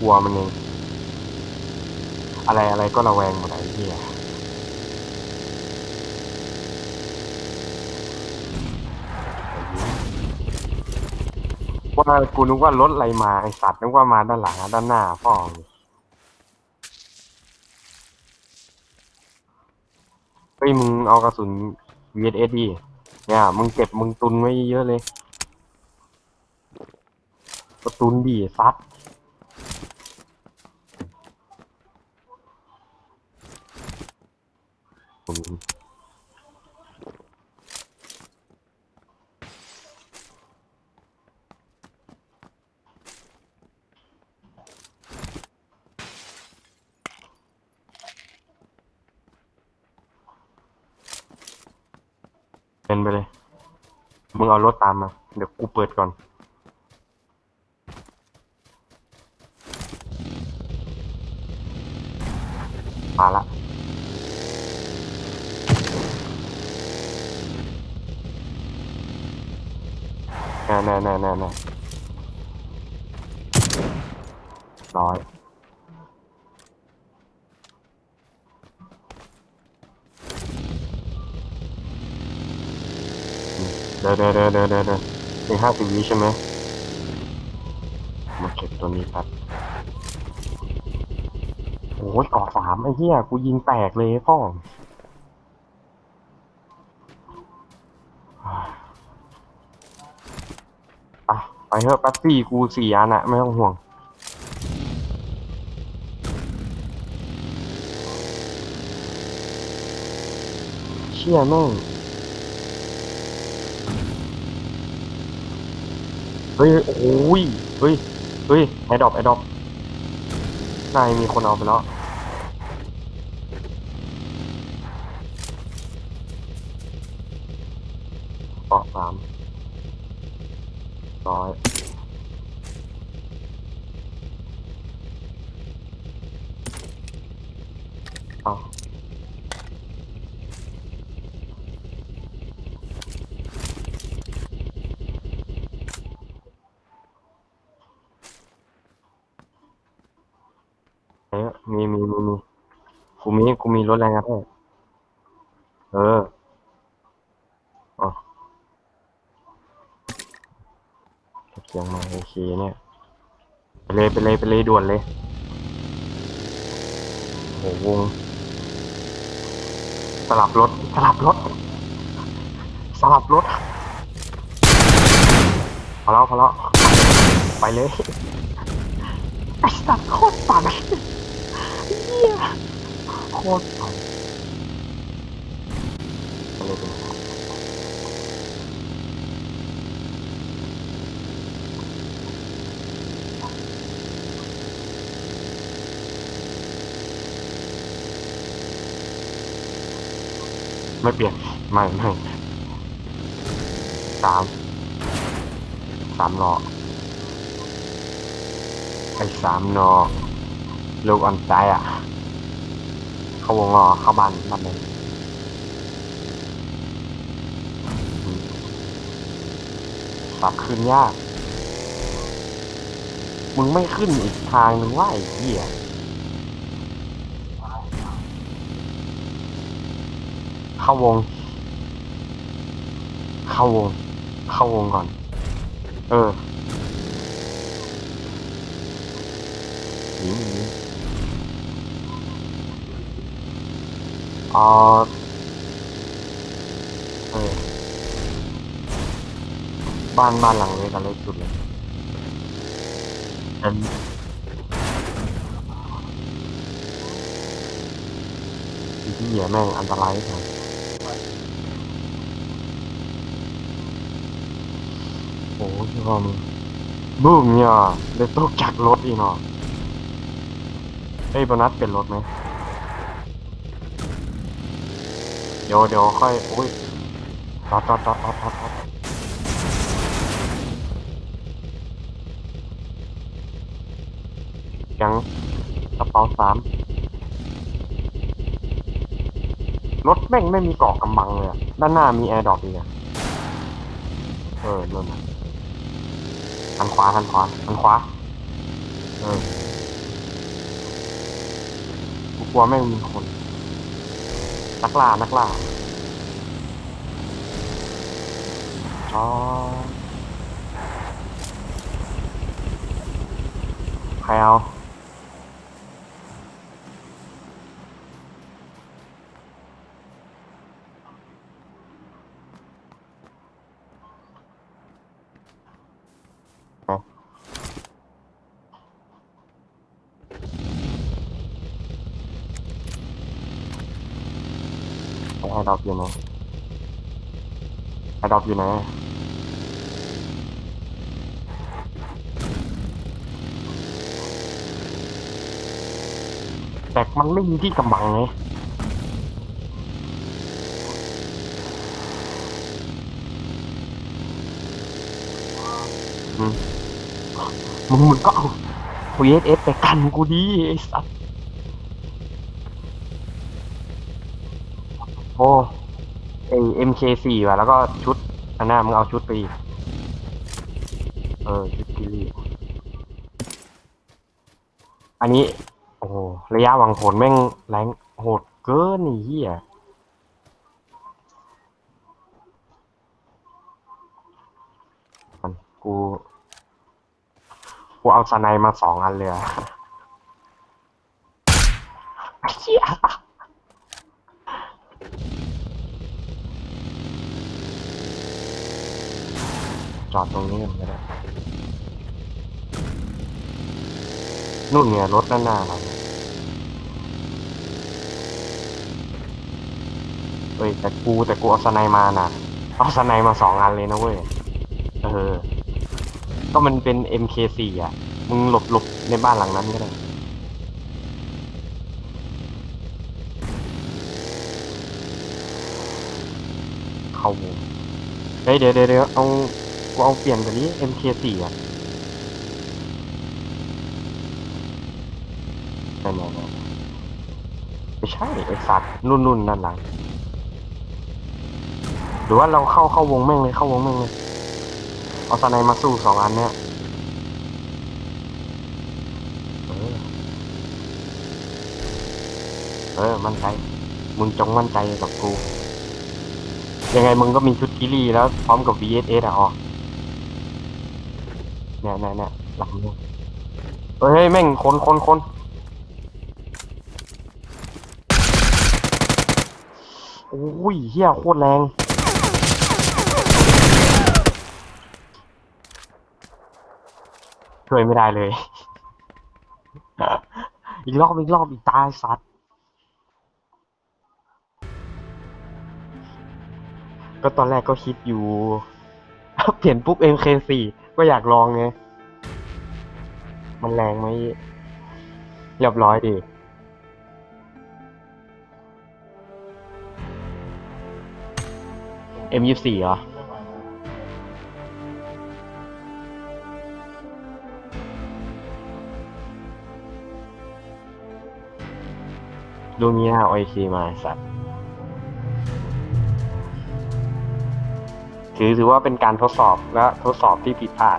กลัวมันเอง อะไรอะไรก็ระแวงหมดไอ้เหี้ยว่ากูนึกว่ารถอะไรมาไอสัตว์นึกว่ามาด้านหลังด้านหน้าพ่องเฮ้ยมึงเอากระสุน VSS ดิเนี่ยมึงเก็บมึงตุนไว้เยอะเลยกระตุนดิซัด ผมเป็นไปเลย มึงเอารถตามมา เดี๋ยวกูเปิดก่อน มาละ แน่แน่แน่แน่แน่ร้อยเดี๋ยวเดี๋ยวเดี๋ยวเดี๋ยวเดี๋ยวเดี๋ยวเป็นห้าสิบวิใช่ไหมมาเก็บตัวนี้ครับโอ้ยกาะสามไอ้เหี้ยกูยิงแตกเลยพ่อ ไปเถอะแป๊บซี่กูสี่อันอะไม่ต้องห่วง เชี่ยแม่งเฮ้ยโอ้ยเฮ้ยเฮ้ยไอดอปไอดอปนายมีคนเอาไปแล้วเกาะสาม ร้อยเอาเอ้ยมีมีมีมีกูมีกูมีรถแรงกระแทกเออ เสียงมาโอเคเนี่ยไปเลยไปเลยไปเลยด่วนเลยโอ้โหวงสลับรถสลับรถสลับรถพอแล้วพอแล้วไปเลยไอสัตว์โคตรปั่นเฮียโคตรปั่นไปเลยไปเลย ไม่เปลี่ยน ไม่ไม่สามสามล้อไอ้สามนอลูกอ่อนใจอะ เข้าวงรอเข้าบ้านบ้านเลยปรับขึ้นยาก มึงไม่ขึ้นอีกทางหนึ่งว่าไอ้เหี้ย เข้าวง เข้าวง เข้าวงก่อน เออหนีหนีเอ่อเออบ้านบ้านหลังเล็กกันเล็กสุดเลยเป็นที่เหี้ยแม่งอันตรายที่สุด โอ้ยอมบูมเนี่ยเลยตกจากรถอีกเนาะเอ้โบนัสเป็นรถไหมเดี๋ยวเดี๋ยวค่อยอุ้ยจอดจอดจอดจอดจอดจอดยังกระเป๋าสามรถแม่งไม่มีเกาะกำบังเลยอะด้านหน้ามีแอร์ดรอปอีกอะเออนั่นน่ ทางขวาทางขวาทางขวาเออกูกลัวแม่งมีคน นักล่า นักล่าอ๋อใครเอา อ้ดอกอยู่ไหนไอ้ดอกอยู่ไหนแต่มันไม่มีที่กำบังไงมมึงมึงก็เอา VSS ไปกันกูดีไอ้สัส อ้ไอ MK4 ว่ะแล้วก็ชุดอันหน้ามึงเอาชุดไปอีกเออชุดกิลีอันนี้ โอ้โหระยะหวังผลแม่งแรงโหดเกินนี่เฮียมันกูกูเอาสไนมาสองอันเลยอะเฮีย จอดตรงนี้กันก็ได้นู่นไงรถด้านหน้าเราเนี่ยเฮ้ยแต่กูแต่กูเอาสไนมาน่ะเอาสไนมาสองอันเลยนะเว้ย เออ ก็มันเป็น MK4 อะ มึงหลบหลบในบ้านหลังนั้นก็ได้เข้าวงเฮ้ยเดี๋ยวเดี๋ยวเดี๋ยวเอา กูเอาเปลี่ยนกันนี้ MK4 อะนั่นนั่นนั่ไม่ใช่ไอสัตว์นุ่นนุ่นนั่นหลังหรือว่าเราเข้าเข้าวงแม่งเลยเข้าวงแม่งเลยเอาสไนมาสู้สองอันเนี่ยเออเออมั่นใจ มึงจงมั่นใจกับกู ยังไงมึงก็มีชุดกิลี่แล้วพร้อมกับ VSS อะอ๋อ นี่ยเนี่ยเนี่ยหลังเลยเฮ้ยแม่งคนคนคนโอ้ยเฮียโคตรแรงช่วยไม่ได้เลย อีกรอบอีกรอบอีกตายสัตว์ ก็ตอนแรกก็คิดอยู่ เปลี่ยนปุ๊บ MK4 ก็อยากลองไง มันแรงไหมเรียบร้อยดิ M24 เหรอ ดูนี้นะโอเคมาสัตว์ ถือถือว่าเป็นการทดสอบและทดสอบที่ผิดพลาด